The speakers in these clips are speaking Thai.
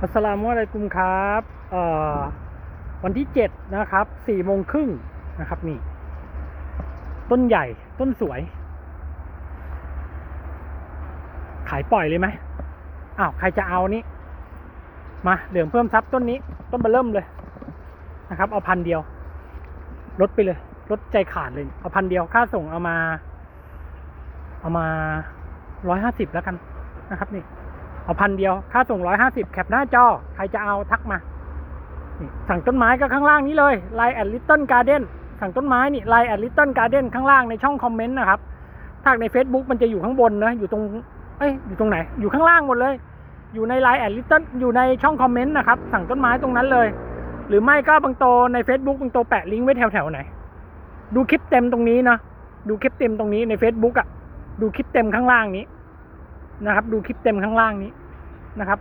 อัสสลามุอะลัยกุมครับเอ่อวันที่เจ็ดนะครับสี่โมงครึ่งนะครับนี่ ต้นใหญ่ต้นสวย ขายปล่อยเลยไหมอ้าวใครจะเอานี่มาเหลืองเพิ่มทรัพย์ต้นนี้ ต้นเบอร์เริ่มเลยนะครับ เอาพันเดียว ลดไปเลย ลดใจขาดเลย เอาพันเดียวค่าส่งเอามา เอามาร้อยห้าสิบแล้วกันนะครับนี่ เอาพันเดียว ค่าส่งร้อยห้าสิบแคปหน้าจอ ใครจะเอาทักมา สั่งต้นไม้ก็ข้างล่างนี้เลยไลน์แอดลิตเติ้ลการ์เด้นสั่งต้นไม้นี่ไลน์แอดลิตเติ้ลการ์เด้นข้างล่างในช่องคอมเมนต์นะครับ ถ้าใน Facebook มันจะอยู่ข้างบนนะ อยู่ตรง เอ้ย อยู่ตรงไหน อยู่ข้างล่างหมดเลย อยู่ในไลน์แอดลิตเติ้ลอยู่ในช่องคอมเมนต์นะครับ สั่งต้นไม้ตรงนั้นเลย หรือไม่ก็บางโตใน Facebook บางโตแปะลิงก์ไว้แถวแถวๆไหน ดูคลิปเต็มตรงนี้นะ ดูคลิปเต็มตรงนี้ใน Facebook อะ่ะ ดูคลิปเต็มข้างล่างนี้ นะครับ ดูคลิปเต็มข้างล่างนี้นะครับ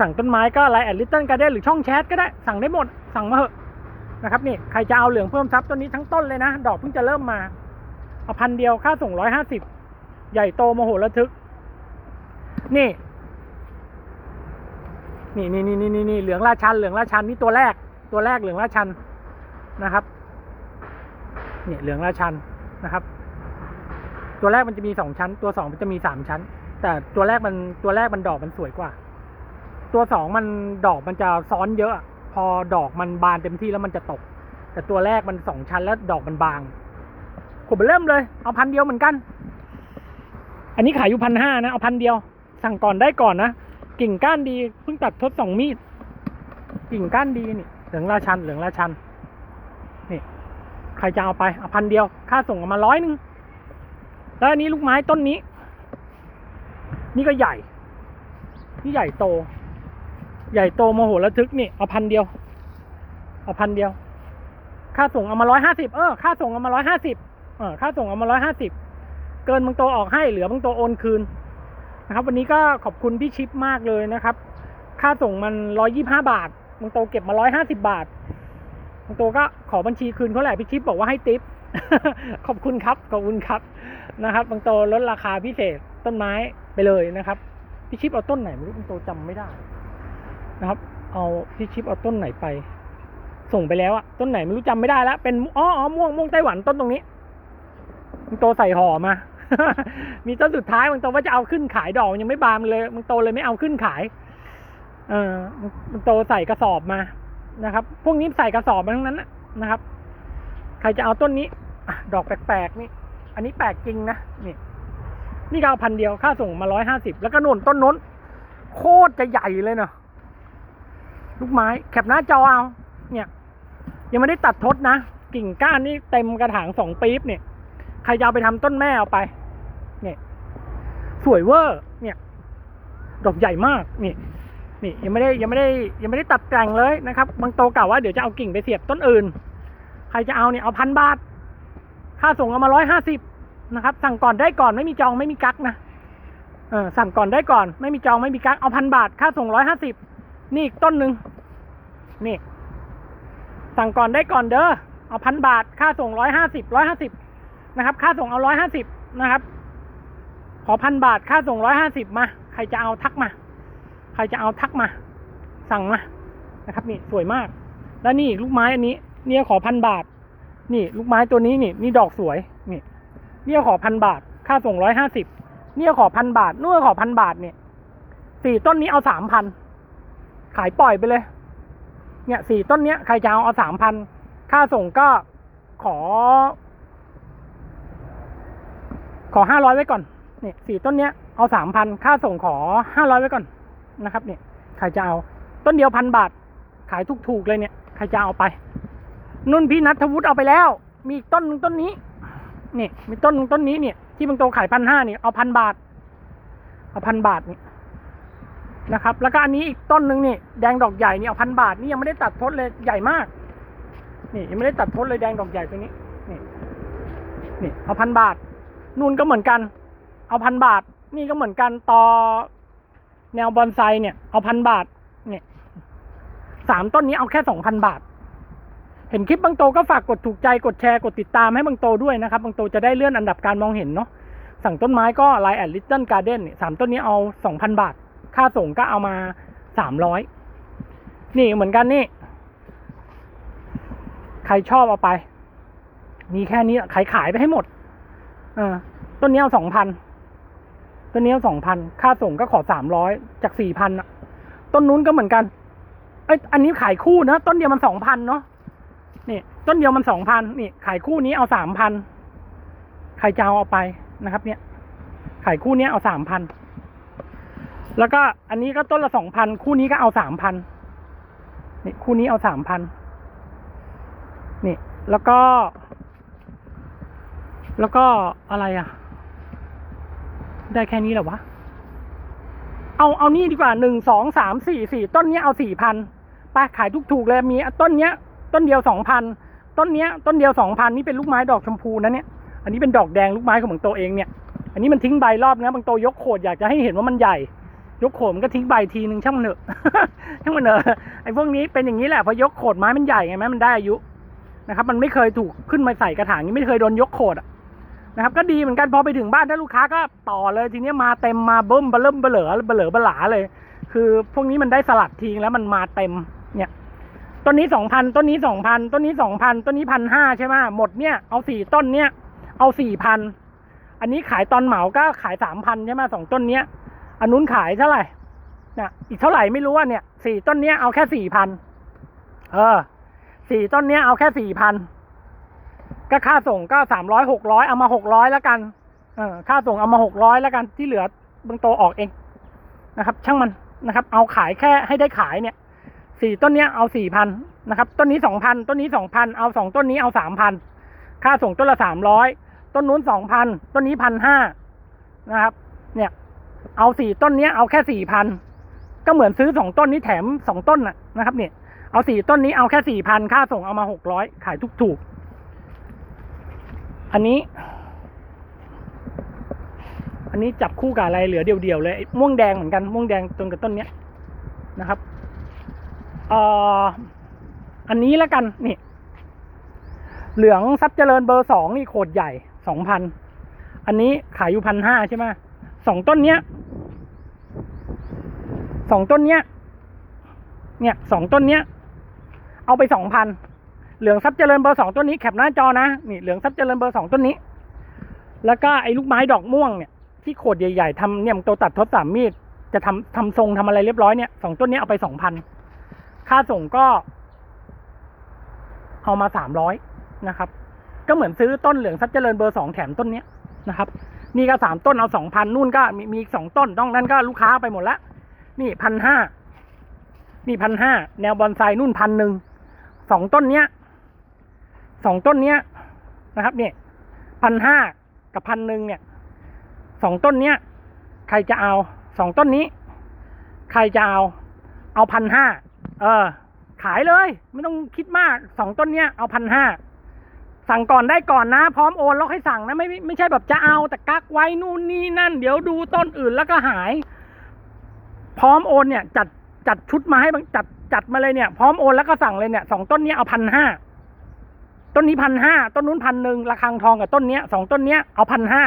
สั่งต้นไม้ก็ไลน์แอดลิตเติ้ลการ์เด้นหรือช่องแชทก็ได้สั่งได้หมด สั่งมาเถอะนะครับนี่ใครจะเอาเหลืองเพิ่มทรัพย์ต้นนี้ทั้งต้นเลยนะ ดอกเพิ่งจะเริ่มมาเอาพันเดียวค่าส่งร้อยห้าสิบใหญ่โตโมโหระทึกนี่นี่ นี่นี่นี่นี่นี่เหลืองราชัน เหลืองราชันนี่ตัวแรก ตัวแรกเหลืองราชันนะครับเนี่ยเหลืองราชันนะครับ ตัวแรกมันจะมีสองชั้น ตัวสองมันจะมีสามชั้น แต่ตัวแรกมันตัวแรกมันดอกมันสวยกว่า ตัวสองมันดอกมันจะซ้อนเยอะ พอดอกมันบานเต็มที่แล้วมันจะตก แต่ตัวแรกมันสองชั้นแล้วดอกมันบางผมเริ่มเลย เอาพันเดียวเหมือนกัน อันนี้ขายอยู่พันห้านะ เอาพันเดียว สั่งก่อนได้ก่อนนะ กิ่งก้านดีเพิ่งตัดทดสองมีด กิ่งก้านดีนี่เหลืองราชันเหลืองราชัน นี่ ใครจะเอาไป เอาพันเดียว ค่าส่งเอามาร้อยหนึ่งแล้วอันนี้ลูกไม้ต้นนี้ นี่ก็ใหญ่ นี่ใหญ่โต ใหญ่โตโมโหระทึกนี่เอาพันเดียว เอาพันเดียว ค่าส่งเอามาร้อยห้าสิบเออค่าส่งเอามาร้อยห้าสิบเออค่าส่งเอามาร้อยห้าสิบเกินบางโตออกให้เหลือบางโตโอนคืนนะครับ วันนี้ก็ขอบคุณพี่ชิปมากเลยนะครับ ค่าส่งมันร้อยี่ห้าบาทบางโตเก็บมาร้อยห้าสิบาทบางโตก็ขอบัญชีคืนเขาแหละพี่ชิปบอกว่าให้ติปขอบคุณครับขอบคุณครับนะครับ บางโตลดราคาพิเศษ ต้นไม้ไปเลยนะครับพี่ชิปเอาต้นไหนไม่รู้บางโตจำไม่ได้นะครับ เอาพี่ชิปเอาต้นไหนไป ส่งไปแล้วอะต้นไหนไม่รู้จำไม่ได้แล้วเป็นอ๋ออ๋อม่วงม่วงไต้หวันต้นตรงนี้บางโตใส่ห่อมา มีต้นสุดท้ายบางโตว่าจะเอาขึ้นขายดอกยังไม่บานเลยบางโตเลยไม่เอาขึ้นขาย เออบางโตใส่กระสอบมานะครับ พวกนี้ใส่กระสอบมาทั้งนั้นนะครับ ใครจะเอาต้นนี้ดอกแปลกๆนี่ อันนี้แปลกจริงนะนี่ นี่ก็เอาพันเดียวค่าส่งมาร้อยห้าสิบแล้วก็นุ่นต้นน้น โคตรจะใหญ่เลยเนาะลูกไม้แคปหน้าจอเอาเนี่ย ยังไม่ได้ตัดทดนะ กิ่งก้านนี่เต็มกระถางสองปี๊บเนี่ย ใครจะเอาไปทำต้นแม่เอาไป เนี่ย สวยเวอร์เนี่ยดอกใหญ่มากนี่นี่ยังไม่ได้ยังไม่ได้ยังไม่ได้ตัดแต่งเลยนะครับ บางโตกล่าวว่าเดี๋ยวจะเอากิ่งไปเสียบต้นอื่น ใครจะเอาเนี่ยเอาพันบาท ค่าส่งเอามาร้อยห้าสิบ นะครับ สั่งก่อนได้ก่อนไม่มีจองไม่มีกักนะเออสั่งก่อนได้ก่อน ไม่มีจองไม่มีกักเอาพันบาทค่าส่งร้อยห้าสิบนี่อีกต้นหนึ่งนี่ สั่งก่อนได้ก่อนเด้อเอาพันบาทค่าส่งร้อยห้าสิบร้อยห้าสิบนะครับ ค่าส่งเอาร้อยห้าสิบนะครับ ขอพันบาทค่าส่งร้อยห้าสิบมา ใครจะเอาทักมา ใครจะเอาทักมา สั่งมานะครับ นี่สวยมาก แล้วนี่ลูกไม้อันนี้ เนี่ยขอพันบาท นี่ ลูกไม้ตัวนี้นี่นี่ดอกสวยนี่ เนี่ยขอพันบาท ค่าส่งร้อยห้าสิบเนี่ยขอพันบาทนู่นขอพันบาทเนี่ยสี่ต้นนี้เอาสามพันขายปล่อยไปเลย เนี่ยสี่ต้นเนี้ยใครจะเอาเอาสามพันค่าส่งก็ขอ ขอห้าร้อยไว้ก่อนเนี่ยสี่ต้นเนี้ยเอาสามพันค่าส่งขอห้าร้อยไว้ก่อนนะครับ เนี่ยใครจะเอาต้นเดียวพันบาท ขายถูกๆเลยเนี่ยใครจะเอาไปนุ่นพี่นัทวุฒิเอาไปแล้ว มีอีกต้นหนึ งต้นนี้นี่มีต้นต้นนี้เนี่ย ที่บางโตขายพันห้าเนี่ยเอาพันบาท เอาพันบาทนี่นะครับ แล้วก็อันนี้อีกต้นหนึ่งนี่แดงดอกใหญ่นี่เอาพันบาทนี่ยังไม่ได้ตัดทดเลยใหญ่มาก นี่ยังไม่ได้ตัดทดเลยแดงดอกใหญ่ตัวนี้ นี่ นี่ เอาพันบาทนู่นก็เหมือนกัน เอาพันบาท นี่ก็เหมือนกันต่อแนวบอนไซเนี่ย เอาพันบาท เนี่ยสามต้นนี้เอาแค่สองพันบาท ห็นคลิปบางโตก็ฝากกดถูกใจกดแชร์กดติดตามให้บางโตด้วยนะครับบางโตจะได้เลื่อนอันดับการมองเห็นเนาะสั่งต้นไม้ก็ไลแอดลิตเติ้ลการ์เด้นสามต้นนี้เอาสองพันบาท ค่าส่งก็เอามาสามร้อยนี่เหมือนกันนี่ ใครชอบเอาไป มีแค่นี้ขายขายไปให้หมดอต้นนี้เอาสองพันต้นนี้เอาสองพันค่าส่งก็ขอสามร้อยจากสี่พันอะต้นนู้นก็เหมือนกัน เอ้ยอันนี้ขายคู่นะ ต้นเดียวมันสองพันเนาะ นี่ต้นเดียวมันสองพันนี่ขายคู่นี้เอาสามพันใครจะเอาเอาไปนะครับ เนี่ยขายคู่นี้เอาสามพันแล้วก็อันนี้ก็ต้นละสองพันคู่นี้ก็เอาสามพันนี่คู่นี้เอาสามพันนี่แล้วก็ แล้วก็อะไรอะ ได้แค่นี้เหรอวะเอาเอานี่ดีกว่าหนึ่งสองสามสี่สี่ต้นเนี้ยเอาสี่พันไปขายถูกๆเลยมีต้นเนี้ย ต้นเดียวสองพันต้นเนี้ยต้นเดียวสองพันนี่เป็นลูกไม้ดอกชมพูนะเนี่ยอันนี้เป็นดอกแดงลูกไม้ของบางโตเองเนี่ยอันนี้มันทิ้งใบรอบนะบางโตยกโขดอยากจะให้เห็นว่ามันใหญ่ ยกโขดมันก็ทิ้งใบทีหนึ่งช่างมันเถอะช่างมันเถอะไอ้พวกนี้เป็นอย่างนี้แหละพอยกโขดไม้มันใหญ่ไงแม้มันได้อายุนะครับ มันไม่เคยถูกขึ้นมาใส่กระถางนี้ไม่เคยโดนยกโขดอะนะครับ ก็ดีเหมือนกันพอไปถึงบ้านถ้าลูกค้าก็ต่อเลยทีนี้มาเต็มมาเบิ้มเบลิ่มเบลอเบลอเบลาเลย คือพวกนี้มันได้สลัดทิ้งแล้วมันมาเต็มเนี่ย ต้นนี้สองพันต้นนี้สองพันต้นนี้สองพันต้นนี้พันห้าใช่ไหมหมดเนี่ยเอาสี่ต้นเนี่ยเอาสี่พันอันนี้ขายตอนเหมาก็ขายสามพันใช่ไหมสองต้นเนี้ยอันนู้นขายเท่าไหร่นี่ยอีกเท่าไหร่ไม่รู้ว่าเนี่ยสี่ต้นเนี้ยเอาแค่สี่พันเออสี่ต้นเนี้ยเอาแค่สี่พันก็ค่าส่งก็สามร้อยหกร้อยเอามาหกร้อยแล้วกัน เออค่าส่งเอามาหกร้อยแล้วกันที่เหลือเบางโตออกเองนะครับ ช่างมันนะครับ เอาขายแค่ให้ได้ขายเนี่ย สี่ต้นนี้เอาสี่พันนะครับต้นนี้สองพันต้นนี้สองพันเอาสองต้นนี้เอาสามพันค่าส่งต้นละสามร้อยต้นนู้นสองพันต้นนี้พันห้านะครับ เนี่ย เอาสี่ต้นนี้เอาแค่สี่พันก็เหมือนซื้อสองต้นนี้แถมสองต้นนะครับ เนี่ย เอาสี่ต้นนี้เอาแค่สี่พันค่าส่งเอามาหกร้อยขายทุกถูกอันนี้ อันนี้จับคู่กับอะไรเหลือเดียวๆเลยม่วงแดงเหมือนกันม่วงแดงตรงกับต้นเนี้ยนะครับ เอ่ออันนี้แล้วกันนี่เหลืองทรัพย์เจริญเบอร์สองนี่โคตรใหญ่สองพันอันนี้ขายอยู่พันห้าใช่ไหมสองต้นเนี้ยสองต้นเนี้ย เนี่ยสองต้นเนี้ย เอาไปสองพันเหลืองทรัพย์เจริญเบอร์สองต้นนี้แคปหน้าจอนะนี่เหลืองทรัพย์เจริญเบอร์สองต้นนี้ แล้วก็ไอ้ลูกไม้ดอกม่วงเนี่ยที่โขดใหญ่ๆทำเนี่ยมตัวตัดทดสามมีดจะทำทำทรงทำอะไรเรียบร้อยเนี่ยสองต้นนี้เอาไปสองพัน ค่าส่งก็เอามาสามร้อยนะครับ ก็เหมือนซื้อต้นเหลืองทรัพย์เจริญเบอร์สองแถมต้นเนี้ยนะครับ นี่ก็สามต้นเอาสองพันนู่นก็มีมีอีกสองต้นต้องนั้นก็ลูกค้าไปหมดละนี่พันห้านี่พันห้าแนวบอนไซนู่นพันหนึ่งสองต้นเนี้ยสองต้นเนี้ยนะครับเนี่ยพันห้ากับพันหนึ่งเนี่ยสองต้นเนี้ย ใครจะเอาสองต้นนี้ ใครจะเอาเอาพันห้า เออ ขายเลย ไม่ต้องคิดมากสองต้นเนี้ยเอาพันห้าสั่งก่อนได้ก่อนนะ พร้อมโอนแล้วให้สั่งนะไม่ไม่ใช่แบบจะเอาแต่กักไว้นู่นนี่นั่น เดี๋ยวดูต้นอื่นแล้วก็หาย พร้อมโอนเนี่ย จัดจัดชุดมาให้จัดจัดมาเลยเนี่ย พร้อมโอนแล้วก็สั่งเลยเนี่ยสองต้นเนี้ยเอาพันห้าต้นนี้พันห้าต้นนู้นพันหนึ่งระฆังทองกับต้นเนี้ยสองต้นเนี้ยเอาพันห้า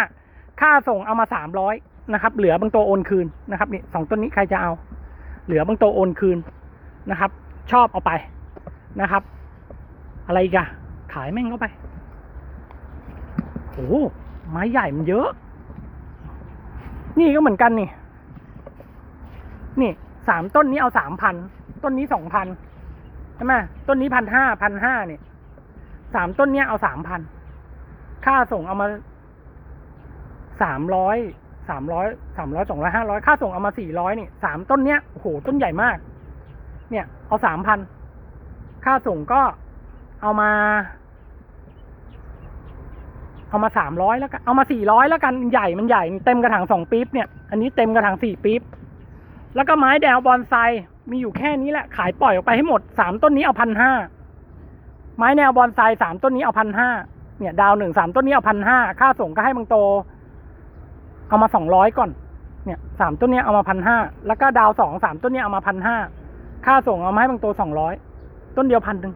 ค่าส่งเอามาสามร้อยนะครับ เหลือบางตัวโอนคืนนะครับนี่สองต้นนี้ใครจะเอา เหลือบางตัวโอนคืน นะครับ ชอบเอาไปนะครับ อะไรกอะขายแม่งเข้าไปโอ้ไม้ใหญ่มันเยอะ นี่ก็เหมือนกันนี่ นี่สามต้นนี้เอาสามพันต้นนี้สองพันใช่ไหมต้นนี้พันห้าพันห้าเนี่ยสามต้นเนี้ยเอาสามพันค่าส่งเอามาสามร้อยสามร้อยสามร้อยสองร้อยห้าร้อยค่าส่งเอามาสี่ร้อยนี่สามต้นเนี้ยโอ้โหต้นใหญ่มาก เนี่ย เอาสามพันค่าส่งก็เอามา เอามาสามร้อยแล้วกันเอามาสี่ร้อยแล้วกันใหญ่มันใหญ่เต็มกระถางสองปี๊บเนี่ย อันนี้เต็มกระถางสี่ปี๊บแล้วก็ไม้แดวบอนไซมีอยู่แค่นี้แหละ ขายปล่อยออกไปให้หมดสามต้นนี้เอาพันห้าไม้แนวบอนไซสามต้นนี้เอาพันห้าเนี่ย ดาวหนึ่งสามต้นนี้เอาพันห้าค่าส่งก็ให้บางโต เอามาสองร้อยก่อน เนี่ยสามต้นนี้เอามาพันห้าแล้วก็ดาวสองสามต้นนี้เอามาพันห้า ค่าส่งเอามาให้บางโตสองร้อยต้นเดียวพันหนึ่ง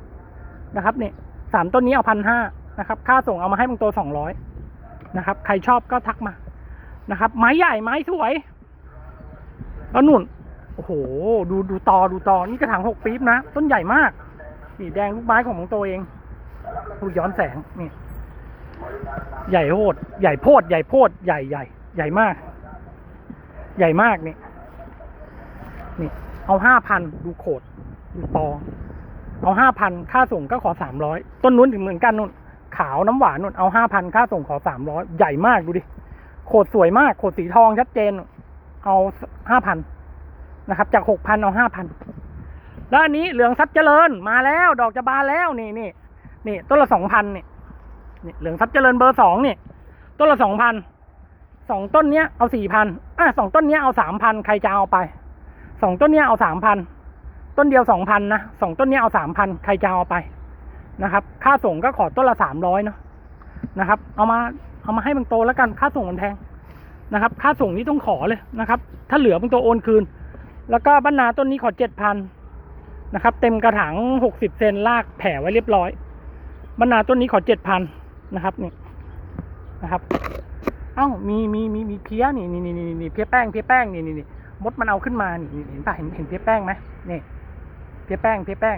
นะครับเนี่ยสามต้นนี้เอาพันห้านะครับ ค่าส่งเอามาให้บางโตสองร้อยนะครับ ใครชอบก็ทักมานะครับ ไม้ใหญ่ไม้สวย แล้วนุ่น โอ้โห ดูดูตอดูตอนี่กระถางหกปี๊บนะ ต้นใหญ่มากนี่แดงลูกไม้ของของตัวเองดูย้อนแสงนี่ใหญ่โหดใหญ่โพด ใหญ่โพด ใหญ่ใหญ่ ใหญ่มาก ใหญ่มากนี่นี่ เอาห้าพันดูโขดดูตอ เอาห้าพันค่าส่งก็ขอสามร้อยต้นนู้นถึงเหมือนกันนู่นขาวน้ำหวานนู่นเอาห้าพันค่าส่งขอสามร้อยใหญ่มากดูดิโขดสวยมากโขดสีทองชัดเจน เอาห้าพันนะครับ จากหกพันเอาห้าพันแล้วอันนี้เหลืองทรัพย์เจริญมาแล้วดอกจะบานแล้วนี่นี่นี่ต้นละสองพันนี่นี่เหลืองทรัพย์เจริญเบอร์สองนี่ต้นละสองพันสองต้นเนี้ยเอาสี่พันอะสองต้นเนี้ยเอาสามพันใครจะเอาไป สองต้นเนี้ยเอาสามพันต้นเดียวสองพันนะสองต้นเนี้ยเอาสามพันใครจะเอาไปนะครับ ค่าส่งก็ขอต้นละสามร้อยเนาะนะครับ เอามาเอามาให้บางโตแล้วกันค่าส่งมันแพงนะครับ ค่าส่งนี้ต้องขอเลยนะครับ ถ้าเหลือบางโตโอนคืน แล้วก็บ้านนาต้นนี้ขอเจ็ดพันนะครับ เต็มกระถางหกสิบเซนลากแผ่ไว้เรียบร้อยบ้านนาต้นนี้ขอเจ็ดพันนะครับนี่นะครับ เอ้ามีมีมีมีเพี้ยนี่นี่นี่นี่นี่เพี้ยแป้งเพี้ยแป้งนี่นี่นี่ มดมันเอาขึ้นมานี่นี่เห็นปะเห็นเห็นเพี้ยแป้งไหมนี่เพี้ยแป้งเพี้ยแป้ง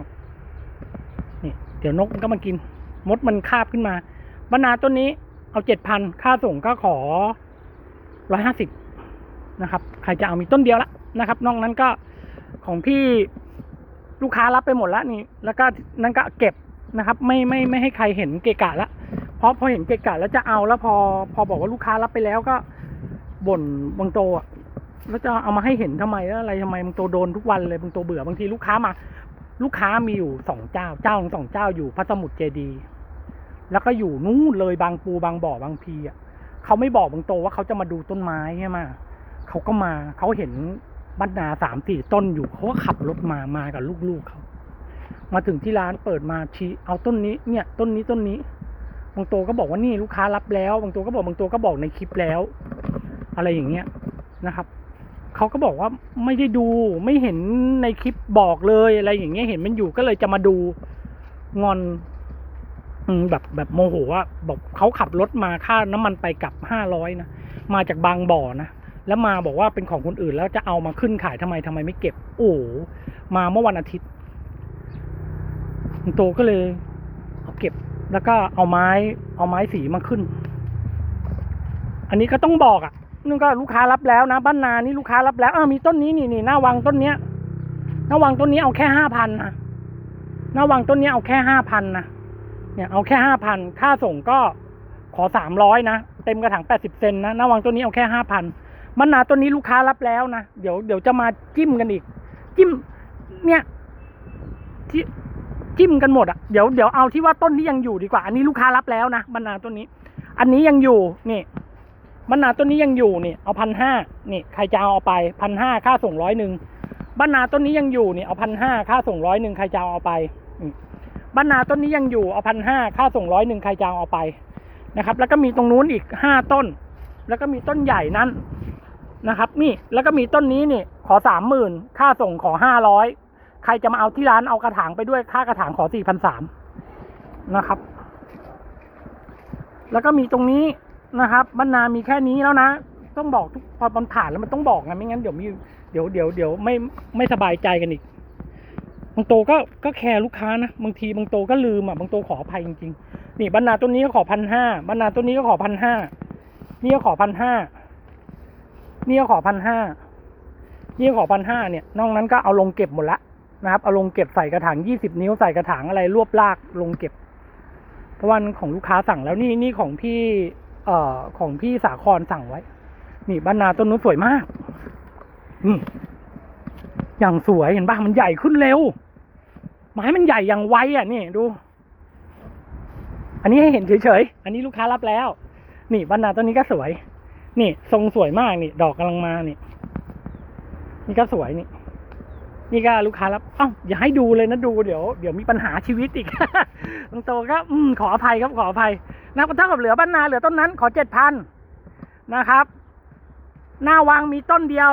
นี่เดี๋ยวนกมันก็มากิน มดมันคาบขึ้นมาบ้านนาต้นนี้เอาเจ็ดพันค่าส่งก็ขอร้อยห้าสิบนะครับ ใครจะเอามีต้นเดียวละนะครับ นอกนั้นก็ของพี่ลูกค้ารับไปหมดแล้วนี่ แล้วก็นั่นก็เก็บนะครับ ไม่ไม่ไม่ให้ใครเห็นเกะกะละเพราะพอเห็นเกะกะแล้วจะเอาแล้วพอพอบอกว่าลูกค้ารับไปแล้วก็บ่นบางโตอะ แล้วจะเอามาให้เห็นทำไมแล้วอะไรทำไมบางโตโดนทุกวันเลยบางโตเบื่อบางทีลูกค้ามา ลูกค้ามีอยู่สองเจ้าเจ้าสองเจ้าอยู่พระสมุทรเจดี แล้วก็อยู่นู่นเลยบางปูบางบ่อบางพีอะเขาไม่บอกบางโตว่าเขาจะมาดูต้นไม้ใช่ไหมเขาก็มาเขาเห็นบรรดาสามสี่ต้นอยู่เขาก็ขับรถมามากับลูกๆเขามาถึงที่ร้านเปิดมาชี้เอาต้นนี้เนี่ย ต้นนี้ต้นนี้ บางตัวก็บอกว่านี่ลูกค้ารับแล้ว บางตัวก็บอกบางตัวก็บอกในคลิปแล้ว อะไรอย่างเงี้ยนะครับ เขาก็บอกว่าไม่ได้ดูไม่เห็นในคลิปบอกเลยอะไรอย่างเงี้ยเห็นมันอยู่ก็เลยจะมาดูงอนแบบแบบโมโหว่าบอกเขาขับรถมาค่าน้ำมันไปกลับห้าร้อยนะมาจากบางบ่อนะแล้วมาบอกว่าเป็นของคนอื่นแล้วจะเอามาขึ้นขายทำไมทำไมไม่เก็บ โอ้มาเมื่อวันอาทิตย์โตก็เลยเอาเก็บ แล้วก็เอาไม้ เอาไม้สีมาขึ้น อันนี้ก็ต้องบอกอะ นี่ก็ลูกค้ารับแล้วนะ บ้านนานี่ลูกค้ารับแล้วอ้ามีต้นนี้นี่นี่หน้าวังต้นเนี้ยหน้าวังต้นนี้เอาแค่ห้าพันนะหน้าวังต้นนี้เอาแค่ห้าพันนะเนี่ยเอาแค่ห้าพันค่าส่งก็ขอสามร้อยนะเต็มกระถางแปดสิบเซนนะหน้าวังต้นนี้เอาแค่ห้าพันบ้านนาต้นนี้ลูกค้ารับแล้วนะเดี๋ยวเดี๋ยวจะมาจิ้มกันอีก จิ้ม เนี่ยที่จิ้มกันหมดอะเดี๋ยวเดี๋ยวเอาที่ว่าต้นนี้ยังอยู่ดีกว่า อันนี้ลูกค้ารับแล้วนะบรรณาต้นนี้ อันนี้ยังอยู่นี่ บรรณาต้นนี้ยังอยู่เนี่ยเอาพันห้านี่ใครจะเอาเอาไปพันห้าค่าส่งร้อยหนึ่งบรรณาต้นนี้ยังอยู่เนี่ยเอาพันห้าค่าส่งร้อยหนึ่งใครจะเอาเอาไปนี่บรรณาต้นนี้ยังอยู่เอาพันห้าค่าส่งร้อยหนึ่งใครจะเอาไปนะครับ แล้วก็มีตรงนู้นอีกห้าต้น แล้วก็มีต้นใหญ่นั้นนะครับ นี่แล้วก็มีต้นนี้นี่ขอสามหมื่นค่าส่งขอห้าร้อยใครจะมาเอาที่ร้านเอากระถางไปด้วยค่ากระถางขอสี่พันสามนะครับ แล้วก็มีตรงนี้ นะครับบรรณามีแค่นี้แล้วนะ ต้องบอกทุกพอมันผ่านแล้วมันต้องบอกไงไม่งั้นเดี๋ยวมีเดี๋ยวเดี๋ยวเดี๋ยวไม่ไม่สบายใจกันอีกบางโตก็ก็แคร์ลูกค้านะบางทีบางโตก็ลืมอะบางโตขออภัยจริงๆนี่บรรณาต้นนี้ก็ขอพันห้าบรรณาต้นนี้ก็ขอพันห้านี่ก็ขอพันห้านี่ก็ขอพันห้านี่ขอพันห้าเนี่ยนอกนั้นก็เอาลงเก็บหมดละนะครับเอาลงเก็บใส่กระถางยี่สิบนิ้วใส่กระถางอะไรรวบลากลงเก็บ เพราะว่าของลูกค้าสั่งแล้วนี่นี่ของพี่ เอ่อของพี่สาครสั่งไว้ นี่บ้านนาต้นนู้นสวยมาก นี่ อย่างสวยเห็นปะมันใหญ่ขึ้นเร็ว ไม้มันใหญ่อย่างไวอะนี่ดู อันนี้ให้เห็นเฉยๆ อันนี้ลูกค้ารับแล้ว นี่บ้านนาต้นนี้ก็สวย นี่ ทรงสวยมากนี่ ดอกกำลังมานี่ นี่ก็สวยนี่ นี่ก็ลูกค้ารับอ้าอย่าให้ดูเลยนะดูเดี๋ยวเดี๋ยวมีปัญหาชีวิตอีกบางโตก็อืมขออภัยครับขออภัยนะเท่ากับเหลือบ้านนาเหลือต้นนั้น ขอเจ็ดพันนะครับ หน้าวางมีต้นเดียว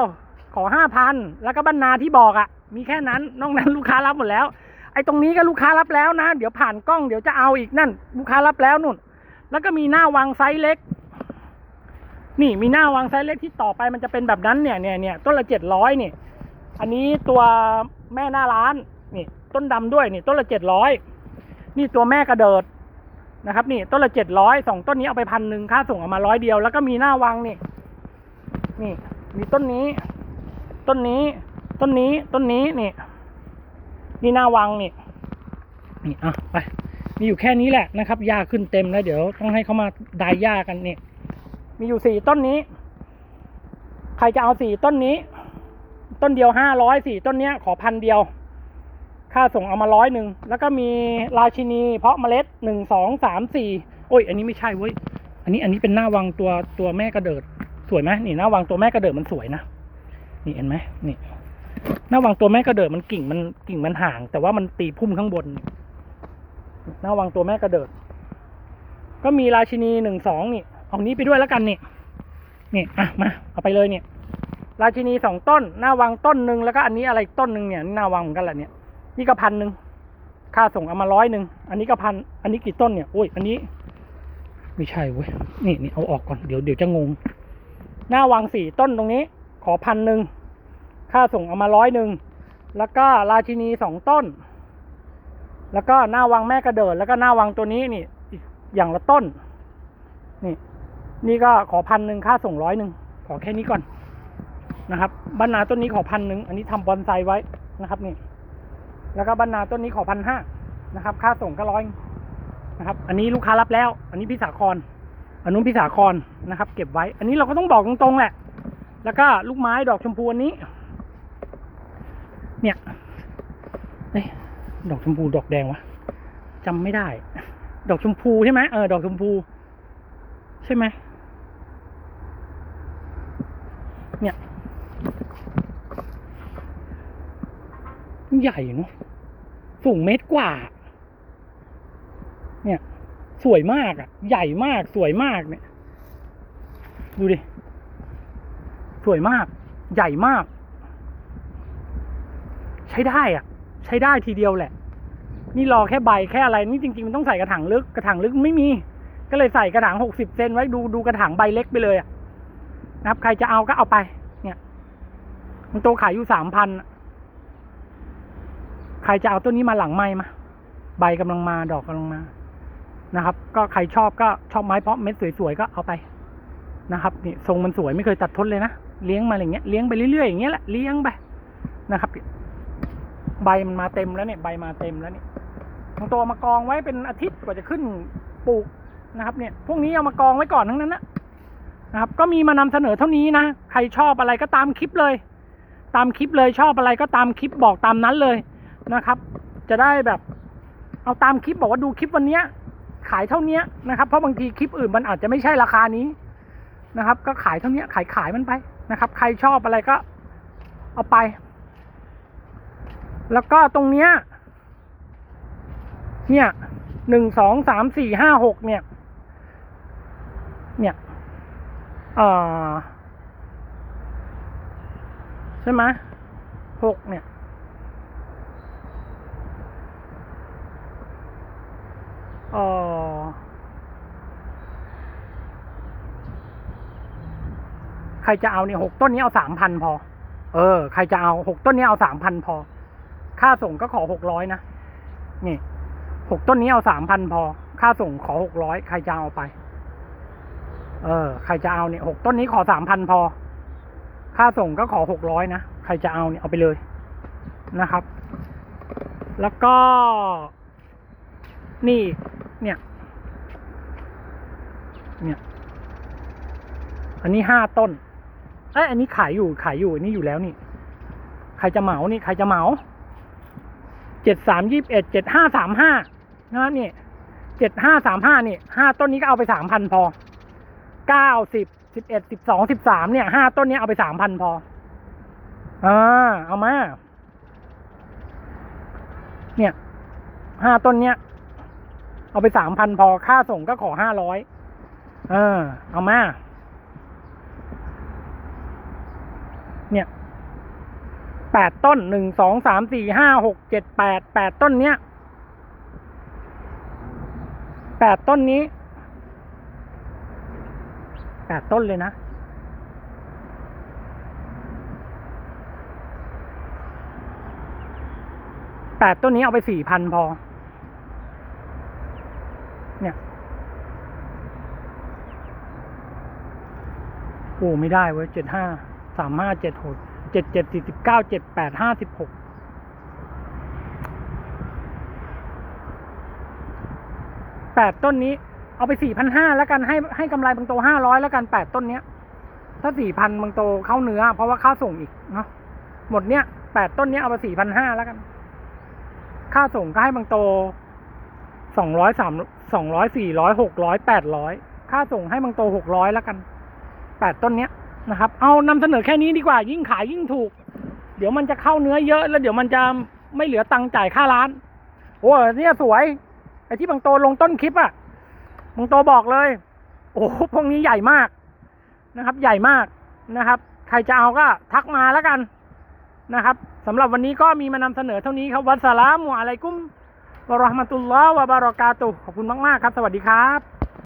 ขอห้าพันแล้วก็บ้านนาที่บอกอะ่ะ มีแค่นั้นนอกนั้นลูกค้ารับหมดแล้ว ไอ้ตรงนี้ก็ลูกค้ารับแล้วนะ เดี๋ยวผ่านกล้องเดี๋ยวจะเอาอีกนั่น ลูกค้ารับแล้วนู่น แล้วก็มีหน้าวางไซส์เล็ก นี่มีหน้าวางไซส์เล็กที่ต่อไปมันจะเป็นแบบนั้นเนี่ยเนี่ยเนี่ยต้นละเจ็ดร้อยเนี่ย อันนี้ตัวแม่หน้าร้านนี่ต้นดำด้วยนี่ต้นละเจ็ดร้อยนี่ตัวแม่กระเดิดนะครับ นี่ต้นละเจ็ดร้อยสองต้นนี้เอาไปพันหนึ่งค่าส่งเอามาร้อยเดียว แล้วก็มีหน้าวังนี่นี่มีต้นนี้ ต้นนี้ ต้นนี้ ต้นนี้นี่นี่หน้าวังนี่นี่อะไปมีอยู่แค่นี้แหละนะครับหญ้าขึ้นเต็มแล้วเดี๋ยวต้องให้เขามาดายหญ้ากันนี่มีอยู่สี่ต้นนี้ ใครจะเอาสี่ต้นนี้ ต้นเดียวห้าร้อยสี่ต้นเนี้ยขอพันเดียว ค่าส่งเอามาร้อยหนึ่งแล้วก็มีราชินี เพาะเมล็ดหนึ่งสองสามสี่โอ้ย อันนี้ไม่ใช่เว้ยอันนี้อันนี้เป็นหน้าวังตัวตัวแม่กระเดิด สวยไหมนี่หน้าวังตัวแม่กระเดิดมันสวยนะนี่เห็นไหมนี่ หน้าวังตัวแม่กระเดิดมันกิ่งมันกิ่งมันห่าง แต่ว่ามันตีพุ่มข้างบน หน้าวังตัวแม่กระเดิด ก็มีราชินีหนึ่งสองนี่เอานี้ไปด้วยแล้วกันนี่นี่อะมาเอาไปเลยเนี่ย ราชินีสองต้น หน้าวังต้นหนึ่งแล้วก็อันนี้อะไรต้นหนึ่งเนี่ยนี่หน้าวังเหมือนกันแหละเนี่ยนี่ก็พันหนึ่งค่าส่งเอามาร้อยหนึ่งอันนี้ก็พันอันนี้กี่ต้นเนี่ยโอ้ยอันนี้ ไม่ใช่เว้ยนี่นี่เอาออกก่อนเดี๋ยวเดี๋ยวจะงง หน้าวังสี่ต้นตรงนี้ ขอพันหนึ่งค่าส่งเอามาร้อยหนึ่งแล้วก็ราชินีสองต้น แล้วก็หน้าวังแม่กระเดิดแล้วก็หน้าวังตัวนี้นี่อีกอย่างละต้น นี่ นี่ก็ขอพันหนึ่งค่าส่งร้อยหนึ่งขอแค่นี้ก่อน นะครับบ้านาต้นนี้ขอพันหนึ่งอันนี้ทำบอนไซไว้นะครับนี่ แล้วก็บ้านาต้นนี้ขอพันห้านะครับ ค่าส่งก็ร้อยนะครับ อันนี้ลูกค้ารับแล้ว อันนี้พิสาครอันนู้นพิสาครนะครับ เก็บไว้ อันนี้เราก็ต้องบอกตรงๆแหละ แล้วก็ลูกไม้ดอกชมพูอันนี้ เนี่ยเอ้ยดอกชมพูดอกแดงวะจำไม่ได้ ดอกชมพูใช่ไหมเออดอกชมพู ใช่ไหมเนี่ย ใหญ่เนาะสูงเมตรกว่า เนี่ย สวยมากอะ่ะ ใหญ่มากสวยมากเนี่ย ดูดิ สวยมาก ใหญ่มาก ใช้ได้อะใช้ได้ทีเดียวแหละ นี่รอแค่ใบแค่อะไร นี่จริงๆมันต้องใส่กระถางลึก กระถางลึกไม่มี ก็เลยใส่กระถางหกสิบเซนไว้ดูดูกระถางใบเล็กไปเลยอะนะครับใครจะเอาก็เอาไป เนี่ย มันโตขายอยู่สามพัน ใครจะเอาต้นนี้มาหลังไม้มา ใบกำลังมาดอกกำลังมานะครับ ก็ใครชอบก็ชอบไม้เพาะเม็ดสวยๆก็เอาไปนะครับนี่ทรงมันสวยไม่เคยตัดทดเลยนะเลี้ยงมาอย่างเงี้ยเลี้ยงไปเรื่อยๆอย่างเงี้ยแหละเลี้ยงไปนะครับ ใบมันมาเต็มแล้วเนี่ยใบมาเต็มแล้วเนี่ยบางตัวมากองไว้เป็นอาทิตย์กว่าจะขึ้นปลูกนะครับ เนี่ย พวกนี้เอามากองไว้ก่อนทั้งนั้นนะนะครับ ก็มีมานำเสนอเท่านี้นะใครชอบอะไรก็ตามคลิปเลย ตามคลิปเลยชอบอะไรก็ตามคลิปบอกตามนั้นเลย นะครับ จะได้แบบเอาตามคลิปบอกว่าดูคลิปวันเนี้ย ขายเท่านี้นะครับ เพราะบางทีคลิปอื่นมันอาจจะไม่ใช่ราคานี้นะครับ ก็ขายเท่านี้ขายขายมันไปนะครับ ใครชอบอะไรก็เอาไป แล้วก็ตรงเนี้ย เนี่ยหนึ่งสองสามสี่ห้าหกเนี่ย เนี่ยเอ่อใช่ไหมหกเนี่ย อ่อใครจะเอาเนี่ยหกต้นนี้เอาสามพันพอ เออ ใครจะเอาหกต้นนี้เอาสามพันพอ ค่าส่งก็ขอหกร้อยนะ นี่หกต้นนี้เอาสามพันพอ ค่าส่งขอหกร้อยใครจะเอาไป เออ ใครจะเอาเนี่ยหกต้นนี้ขอสามพันพอ ค่าส่งก็ขอหกร้อยนะ ใครจะเอาเนี่ยเอาไปเลยนะครับ แล้วก็ นี่ เนี่ย เนี่ย อันนี้ห้าต้นเอ้ยอันนี้ขายอยู่ขายอยู่อันนี้อยู่แล้วนี่ ใครจะเหมานี่ใครจะเหมาเจ็ดสามยี่บเอ็ดเจ็ดห้าสามห้านะนี่เจ็ดห้าสามห้านี่ห้าต้นนี้ก็เอาไปสามพันพอเก้าสิบสิบเอ็ดสิบสองสิบสามเนี่ยห้าต้นนี้เอาไปสามพันพออ่าเอามาเนี่ยห้าต้นเนี้ย เอาไปสามพันพอค่าส่งก็ขอห้าร้อยเออ เอามา เนี่ยแปดต้นหนึ่งสองสามสี่ห้าหกเจ็ดแปดแปดต้นเนี้ยแปดต้นนี้แปดต้นเลยนะ แปดต้นนี้เอาไปสี่พันพอ เนี่ย โอ้ไม่ได้เว้ยเจ็ดห้าสามห้าเจ็ดหกเจ็ดเจ็ดสี่สิบเก้าเจ็ดแปดห้าสิบหกแปดต้นนี้ เอาไปสี่พันห้าแล้วกันให้ให้กำไรบางโตห้าร้อยแล้วกันแปดต้นเนี้ย ถ้าสี่พันบางโตเข้าเนื้อ เพราะว่าค่าส่งอีกเนาะหมดเนี้ยแปดต้นเนี้ยเอาไปสี่พันห้าแล้วกัน ค่าส่งก็ให้บางโตสองร้อยสามสองร้อยสี่ร้อยหกร้อยแปดร้อยค่าส่งให้บางโตหกร้อยแล้วกัน แปดต้นเนี้ยนะครับ เอานำเสนอแค่นี้ดีกว่า ยิ่งขายยิ่งถูก เดี๋ยวมันจะเข้าเนื้อเยอะแล้วเดี๋ยวมันจะไม่เหลือตังค์จ่ายค่าร้าน โอ้เนี่ยสวย ไอ้ที่บางโตลงต้นคลิปอะบางโตบอกเลย โอ้พวกนี้ใหญ่มากนะครับ ใหญ่มากนะครับ ใครจะเอาก็ทักมาแล้วกันนะครับสำหรับวันนี้ก็มีมานำเสนอเท่านี้ครับวัสสลามุอะลัยกุมวะราะห์มะตุลลอฮ์วะบารอกาตุขอบคุณมาก ๆ ครับ สวัสดีครับ